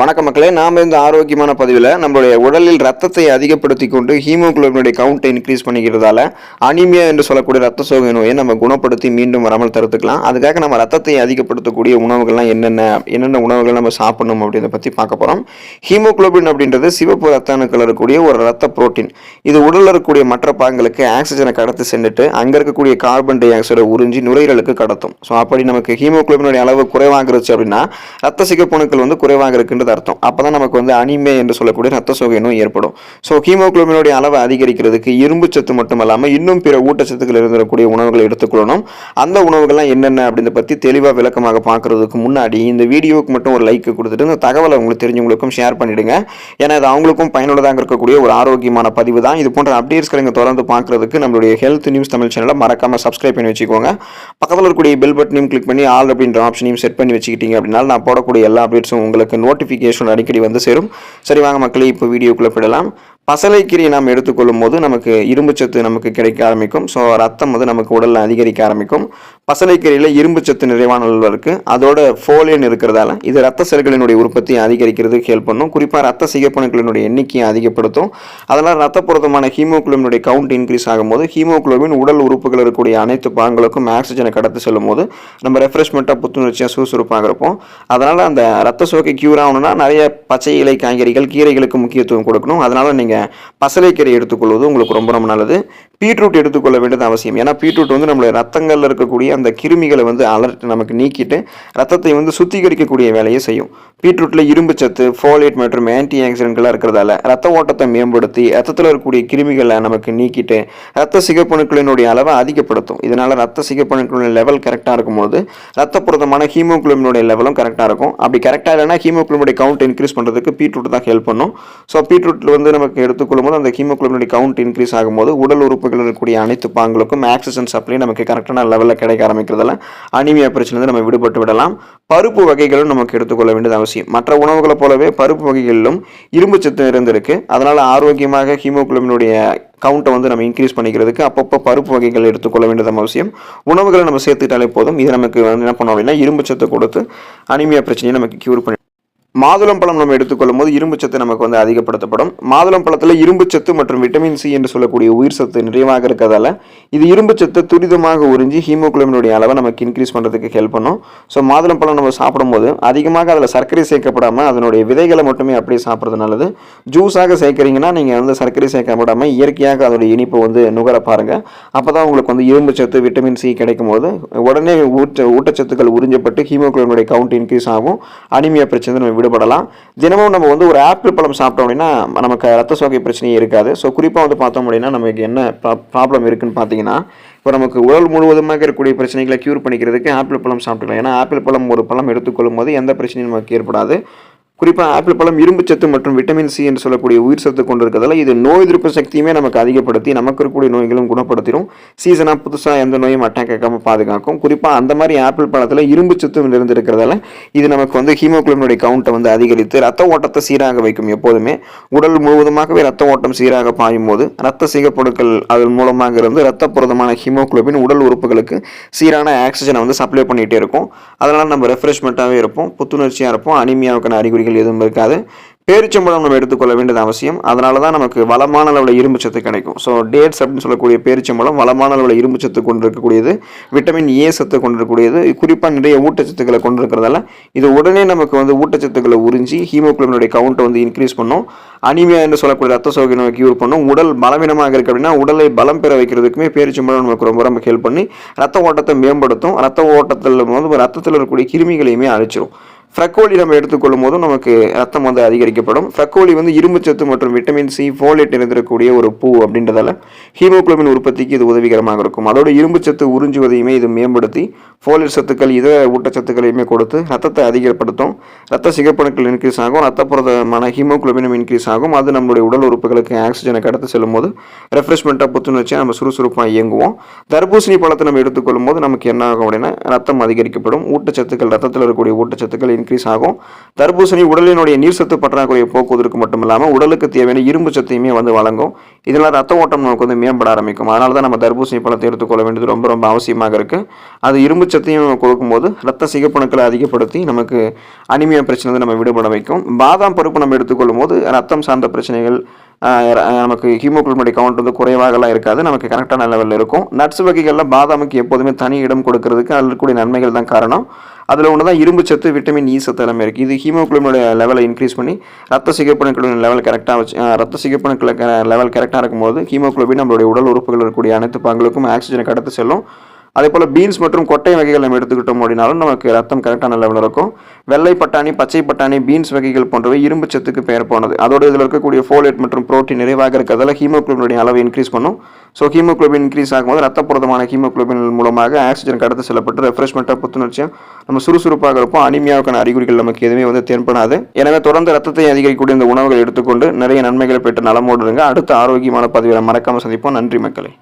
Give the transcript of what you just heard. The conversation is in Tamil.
வணக்க மக்களே நாம் இந்த ஆரோக்கியமான பதிவில் நம்மளுடைய உடலில் ரத்தத்தை அதிகப்படுத்தி கொண்டு ஹீமோகுளோபினுடைய கவுண்ட்டை இன்க்ரீஸ் பண்ணிக்கிறதால அனிமியா என்று சொல்லக்கூடிய ரத்த சோகை நோயை நம்ம குணப்படுத்தி மீண்டும் வராமல் தடுத்துக்கலாம். அதுக்காக நம்ம ரத்தத்தை அதிகப்படுத்தக்கூடிய உணவுகள்லாம் என்னென்ன என்னென்ன உணவுகள் நம்ம சாப்பிடணும் அப்படின்றத பற்றி பார்க்க போகிறோம் ஹீமோகுளோபின் அப்படின்றது சிவப்பு ரத்த அணுக்கள் இருக்கக்கூடிய ஒரு ரத்த புரோட்டீன். இது உடலில் இருக்கக்கூடிய மற்ற பாகங்களுக்கு ஆக்சிஜனை கடத்தி சென்றுட்டு அங்கே இருக்கக்கூடிய கார்பன் டை ஆக்சைடை உறிஞ்சி நுரையீரலுக்கு கடத்தும். ஸோ அப்படி நமக்கு ஹீமோகுளோபினுடைய அளவு குறைவாகிருச்சு அப்படின்னா ரத்த சிகப்பணுக்கள் வந்து குறைவாக அப்படிங்கிறது அர்த்தம். அப்போ தான் நமக்கு வந்து அனிமே என்று சொல்லக்கூடிய ரத்த சோகை நோய் ஏற்படும். ஸோ ஹீமோகுளோபினுடைய அளவை அதிகரிக்கிறதுக்கு இரும்பு சத்து மட்டும் இல்லாமல் இன்னும் பிற ஊட்டச்சத்துக்கள் இருந்திருக்கக்கூடிய உணவுகளை எடுத்துக்கொள்ளணும். அந்த உணவுகள்லாம் என்னென்ன அப்படின்றத பற்றி தெளிவாக விளக்கமாக பார்க்குறதுக்கு முன்னாடி இந்த வீடியோவுக்கு மட்டும் ஒரு லைக் கொடுத்துட்டு இந்த தகவலை உங்களுக்கு தெரிஞ்சவங்களுக்கும் ஷேர் பண்ணிடுங்க. ஏன்னா இது அவங்களுக்கும் பயனுள்ளதாக இருக்கக்கூடிய ஒரு ஆரோக்கியமான பதிவு தான். இது போன்ற அப்டேட்ஸ்களை நீங்கள் தொடர்ந்து பார்க்கறதுக்கு நம்மளுடைய ஹெல்த் நியூஸ் தமிழ் சேனலை மறக்காம சப்ஸ்கிரைப் பண்ணி வச்சுக்கோங்க. பக்கத்தில் இருக்கக்கூடிய பெல் பட்டனையும் கிளிக் பண்ணி ஆல் அப்படின்ற ஆப்ஷனையும் செட் பண்ணி வச்சுக்கிட்டீங்க அப்படின்னா நான் போடக்கூடிய எல்லா அப்டேட்ஸும் உங்களுக்கு நோட்டிஃபிகேஷன் அடிக்கடி வந்து சேரும். சரி வாங்க மக்களே இப்போ வீடியோக்குள்ளே போயிடலாம். பசலைக்கீரையை நாம் எடுத்துக்கொள்ளும் போது நமக்கு இரும்புச்சத்து நமக்கு கிடைக்க ஆரம்பிக்கும். ஸோ ரத்தம் வந்து நமக்கு உடலில் அதிகரிக்க ஆரம்பிக்கும். பசலைக்கீரையில் இரும்புச்சத்து நிறைவான அளவு இருக்குது அதோட ஃபோலியன் இருக்கிறதால இது ரத்த செல்களினுடைய உற்பத்தியை அதிகரிக்கிறதுக்கு ஹெல்ப் பண்ணும். குறிப்பாக ரத்த சிகப்பணுக்களினுடைய எண்ணிக்கையை அதிகப்படுத்தும். அதனால் ரத்த பொருத்தமான கவுண்ட் இன்க்ரீஸ் ஆகும்போது ஹீமோகுளோபின் உடல் உறுப்புகள் இருக்கக்கூடிய அனைத்து பாகங்களுக்கும் ஆக்சிஜனை கடத்தி செல்லும் போது நம்ம ரெஃப்ரெஷ்மெண்ட்டாக புத்துணர்ச்சியாக சுறுசுறுப்பாக இருப்போம். அதனால் அந்த ரத்த சோக்கை க்யூர் ஆகணும்னா நிறைய பச்சை இலை காய்கறிகள் கீரைகளுக்கு முக்கியத்துவம் கொடுக்கணும். அதனால் நீங்கள் பசலைக்கீரை எடுத்துக்கொள்வது உங்களுக்கு ரொம்ப ரொம்ப நல்லது. பீட்ரூட் எடுத்துக்கொள்ள வேண்டியது அவசியம். ஏன்னா பீட்ரூட் வந்து நம்மளுடைய ரத்தங்களில் இருக்கக்கூடிய அந்த கிருமிகளை வந்து அலர்ட் நமக்கு நீக்கிட்டு ரத்தத்தை வந்து சுத்திகரிக்கக்கூடிய வேலையை செய்யும். பீட்ரூட்டில் இரும்பு சத்து ஃபோலேட் மற்றும் ஆன்டி ஆக்சிடென்ட்களாக இருக்கிறதால ரத்த ஓட்டத்தை மேம்படுத்தி ரத்தத்தில் இருக்கக்கூடிய கிருமிகளை நமக்கு நீக்கிட்டு ரத்த சிகப்பணுக்களினுடைய அளவை அதிகப்படுத்தும். இதனால் ரத்த சிகப்பணுக்களின் லெவல் கரெக்டாக இருக்கும்போது ரத்த புரதமான ஹீமோகுளோபினுடைய லெவலும் கரெக்டாக இருக்கும். அப்படி கரெக்டாக இல்லைனா ஹீமோக்ளோமினுடைய கவுண்ட் இன்க்ரீஸ் பண்ணுறதுக்கு பீட்ரூட் தான் ஹெல்ப் பண்ணும். ஸோ பீட்ரூட்டில் வந்து நமக்கு எடுத்துக்கொள்ளும் போது அந்த ஹீமோக்ளோபினுடைய கவுண்ட் இன்க்ரீஸ் ஆகும்போது உடல் உறுப்புகள் இருக்கக்கூடிய அனைத்து பாங்களுக்கும் ஆக்சிஜன் சப்ளை நமக்கு கரெக்டான லெவலில் கிடைக்க ஆரம்பிக்கிறதால அனிமியா பிரச்சனை நம்ம விடுபட்டு விடலாம். பருப்பு வகைகளும் நமக்கு எடுத்துக்கொள்ள வேண்டியது அவசியம். மற்ற உணவுகளை போலவே பருப்பு வகைகளிலும் இரும்பு சத்து இருந்திருக்கு. அதனால் ஆரோக்கியமாக ஹீமோகுளோபினுடைய கவுண்ட்டை வந்து நம்ம இன்க்ரீஸ் பண்ணிக்கிறதுக்கு அப்பப்போ பருப்பு வகைகள் எடுத்துக்கொள்ள வேண்டியது அவசியம். உணவுகளை நம்ம சேர்த்துட்டாலே போதும். இது நமக்கு வந்து என்ன பண்ணோம் அப்படின்னா இரும்பு சத்து கொடுத்து அனிமியா பிரச்சனையை நமக்கு க்யூர் பண்ணி மாதுளம் பழம் நம்ம எடுத்துக்கொள்ளும் போது இரும்பு சத்து நமக்கு வந்து அதிகப்படுத்தப்படும். மாதுளம் பழத்தில் இரும்பு சத்து மற்றும் விட்டமின் சி என்று சொல்லக்கூடிய உயிர் சத்து நிறைவாக இருக்கிறதால இது இரும்பு சத்தை துரிதமாக உறிஞ்சி ஹீமோகுளோபினுடைய அளவை நமக்கு இன்க்ரீஸ் பண்ணுறதுக்கு ஹெல்ப் பண்ணும். ஸோ மாதுளம் பழம் நம்ம சாப்பிடும்போது அதிகமாக அதில் சர்க்கரை சேர்க்கப்படாமல் அதனுடைய விதைகளை மட்டுமே அப்படியே சாப்பிட்றது நல்லது. ஜூஸாக சேர்க்குறீங்கன்னா நீங்கள் வந்து சர்க்கரை சேர்க்கப்படாமல் இயற்கையாக அதோடைய இனிப்பை வந்து நுகர பாருங்கள் அப்போ தான் உங்களுக்கு வந்து இரும்பு சத்து விட்டமின் சி கிடைக்கும் போது உடனே ஊட்ட ஊட்டச்சத்துக்கள் உறிஞ்சப்பட்டு ஹீமோகுளோபினுடைய கவுண்ட் இன்க்ரீஸ் ஆகும். அனிமியா பிரச்சனை நம்ம விடுபடலாம். தினமும் நம்ம வந்து ஒரு ஆப்பிள் பழம் சாப்பிட்டோம் அப்படின்னா நமக்கு ரத்த சோகை பிரச்சனையே இருக்காது. ஸோ குறிப்பாக வந்து பார்த்தோம் அப்படின்னா நமக்கு என்ன ப்ராப்ளம் இருக்குன்னு பார்த்தீங்கன்னா இப்போ நமக்கு உடல் முழுவதுமாக இருக்கக்கூடிய பிரச்சனைகளை க்யூர் பண்ணிக்கிறதுக்கு ஆப்பிள் பழம் சாப்பிட்டுக்கலாம். ஏன்னா ஆப்பிள் பழம் ஒரு பழம் எடுத்துக்கொள்ளும் போது எந்த பிரச்சனையும் நமக்கு ஏற்படாது. குறிப்பாக ஆப்பிள் பழம் இரும்பு சத்து மற்றும் விட்டமின் சி என்று சொல்லக்கூடிய உயிர் சத்து கொண்டு இருக்கிறதால இது நோய் எதிர்ப்பு சக்தியுமே நமக்கு அதிகப்படுத்தி நமக்கு இருக்கக்கூடிய நோய்களும் குணப்படுத்திடும் சீசனாக புதுசாக எந்த நோயும் அட்டாக் ஆகாமல் பாதுகாக்கும். குறிப்பாக அந்த மாதிரி ஆப்பிள் பழத்தில் இரும்பு சத்து இருந்திருக்கிறதால இது நமக்கு வந்து ஹீமோகுளோபினுடைய கவுண்ட்டை வந்து அதிகரித்து ரத்த ஓட்டத்தை சீராக வைக்கும் எப்போதுமே. உடல் முழுவதுமாகவே ரத்த ஓட்டம் சீராக பாயும் போது ரத்த சிகப்பொருட்கள் அதன் மூலமாக இருந்து ரத்த புரதமான ஹீமோகுளோபின் உடல் உறுப்புகளுக்கு சீரான ஆக்சிஜனை வந்து சப்ளை பண்ணிகிட்டே இருக்கும். அதனால் நம்ம ரெஃப்ரெஷ்மெண்ட்டாகவே இருப்போம் புத்துணர்ச்சியாக இருப்போம் அனிமியாவுக்கான அறிகுறிகள் எதுவும் இருக்காது. பேரிச்சம்பழம் நம்ம எடுத்துக்கொள்ள வேண்டியது அவசியம். அதனால தான் நமக்கு வளமான அளவில் இரும்பு சத்து கிடைக்கும். ஸோ டேட்ஸ் அப்படின்னு சொல்லக்கூடிய பேரிச்சம்பழம் வளமான அளவில் இரும்பு சத்து கொண்டு இருக்கக்கூடியது விட்டமின் ஏ சத்து கொண்டு இருக்கக்கூடியது குறிப்பாக நிறைய ஊட்டச்சத்துக்களை கொண்டு இருக்கிறதால இது உடனே நமக்கு வந்து ஊட்டச்சத்துக்களை உறிஞ்சி ஹீமோக்ளோபினுடைய கவுண்ட்டை வந்து இன்க்ரீஸ் பண்ணும். அனிமியா என்று சொல்லக்கூடிய ரத்த சோகை நோய் க்யூர் பண்ணும். உடல் பலவீனமாக இருக்கு அப்படின்னா உடலை பலம் பெற வைக்கிறதுக்குமே பேரிச்சம்பழம் நமக்கு ரொம்ப ரொம்ப ஹெல்ப் பண்ணி ரத்த ஓட்டத்தை மேம்படுத்தும். ரத்த ஓட்டத்தில் வந்து ரத்தத்தில் இருக்கக்கூடிய கிருமிகளையுமே அழிச்சிரும். ஃப்ரக்கோலி நம்ம எடுத்துக்கொள்ளும் போதும் நமக்கு ரத்தம் வந்து அதிகரிக்கப்படும். ஃப்ரக்கோலி வந்து இரும்புச்சத்து மற்றும் விட்டமின் சி ஃபோலேட் நிறைந்திருக்கக்கூடிய ஒரு பூ அப்படின்றதால ஹீமோகுளோபின் உற்பத்திக்கு இது உதவிகரமாக இருக்கும். அதோட இரும்புச்சத்து உறிஞ்சுவதையுமே இது மேம்படுத்தி ஃபோலேட் சத்துக்கள் இதர ஊட்டச்சத்துக்களையுமே கொடுத்து ரத்தத்தை அதிகப்படுத்தும். ரத்த சிகப்பணுக்கள் இன்க்ரீஸ் ஆகும். ரத்த ஹீமோக்ளோபினும் இன்க்ரீஸ் ஆகும். அது நம்மளுடைய உடல் உறுப்புகளுக்கு ஆக்சிஜனை கடத்து செல்லும் போது ரெஃப்ரெஷ்மெண்ட்டாக புத்துணர்ச்சியாக நம்ம சுறுசுறுப்பாக இயங்குவோம். தர்பூசணி பழத்தை நம்ம எடுத்துக்கொள்ளும் போது நமக்கு என்ன ஆகும் அப்படின்னா ரத்தம் அதிகரிக்கப்படும். ஊட்டச்சத்துக்கள் ரத்தத்தில் இருக்கக்கூடிய ஊட்டச்சத்துக்கள் இன்க்ரீஸ் ஆகும். தர்பூசணி உடலினுடைய நீர் சத்து பற்றாக்குறையை போக்குவதற்கு மட்டும் இல்லாமல் உடலுக்கு தேவையான இரும்பு சத்தையுமே வந்து வழங்கும். இதனால் ரத்த ஓட்டம் நமக்கு வந்து மேம்பட ஆரம்பிக்கும். அதனால தான் நம்ம தர்பூசணி பழத்தை எடுத்துக்கொள்ள வேண்டியது ரொம்ப ரொம்ப அவசியமாக இருக்குது அது இரும்பு சத்தையும் கொடுக்கும்போது ரத்த சிகப்பணுக்களை அதிகப்படுத்தி நமக்கு அனிமியா பிரச்சனை வந்து நம்ம விடுபட வைக்கும். பாதாம் பருப்பு நம்ம எடுத்துக்கொள்ளும் போது ரத்தம் சார்ந்த பிரச்சனைகள் நமக்கு ஹீமோகுளோபினுடைய கவுண்ட் வந்து குறைவாகலாம் இருக்காது. நமக்கு கரெக்டான லெவலில் இருக்கும். நட்ஸ் வகைகளில் பாதாமுக்கு எப்போதுமே தனி இடம் கொடுக்கறதுக்கு அதில் இருக்கக்கூடிய நன்மைகள் தான் காரணம். அதில் ஒன்று தான் இரும்பு சத்து விட்டமின் இ e சத்து எல்லாமே இருக்குது இது ஹீமோகுளோபினுடைய லெவலை இன்க்ரீஸ் பண்ணி ரத்த சிகப்பணுக்களின் லெவல் கரெக்டாக வச்சு ரத்த சிகப்பணுக்களை லெவல் கரெக்டாக இருக்கும்போது ஹீமோகுளோபின் நம்மளுடைய உடல் உறுப்புகள் இருக்கக்கூடிய அனைத்து பங்களுக்கும் ஆக்சிஜனை கடத்து செல்லும். அதே போல் பீன்ஸ் மற்றும் கொட்டை வகைகள் நம்ம எடுத்துக்கிட்டோம் அப்படின்னாலும் நமக்கு ரத்தம் கரெக்டான லெவலில் இருக்கும். வெள்ளை பட்டாணி பச்சை பட்டாணி பீன்ஸ் வகைகள் போன்றவை இரும்பு சத்துக்கு பெயர் போனது. அதோட இதில் இருக்கக்கூடிய ஃபோலேட் மற்றும் புரோட்டீன் நிறைவாக இருக்கிறதால ஹீமோக்ளோபினுடைய அளவை இன்க்ரீஸ் பண்ணும். ஸோ ஹீமோகுளோபின் இன்க்ரீஸ் ஆகும்போது ரத்தப்புரதமான ஹீமோக்ளோபின் மூலமாக ஆக்சிஜன் கடத்து செல்லப்பட்டு ரெஃப்ரெஷ்மெண்ட்டாக புத்துணர்ச்சியாக நம்ம சுறுசுறுப்பாக இருப்போம். அனிமியாவுக்கான அறிகுறிகள் நமக்கு எதுவுமே வந்து தென்படாது எனவே தொடர்ந்து ரத்தத்தை அதிகரிக்கக்கூடிய இந்த உணவுகள் எடுத்துக்கொண்டு நிறைய நன்மைகளை பெற்று நலமோடுங்க அடுத்த ஆரோக்கியமான பதிவில் மறக்காமல் சந்திப்போம். நன்றி மக்களை.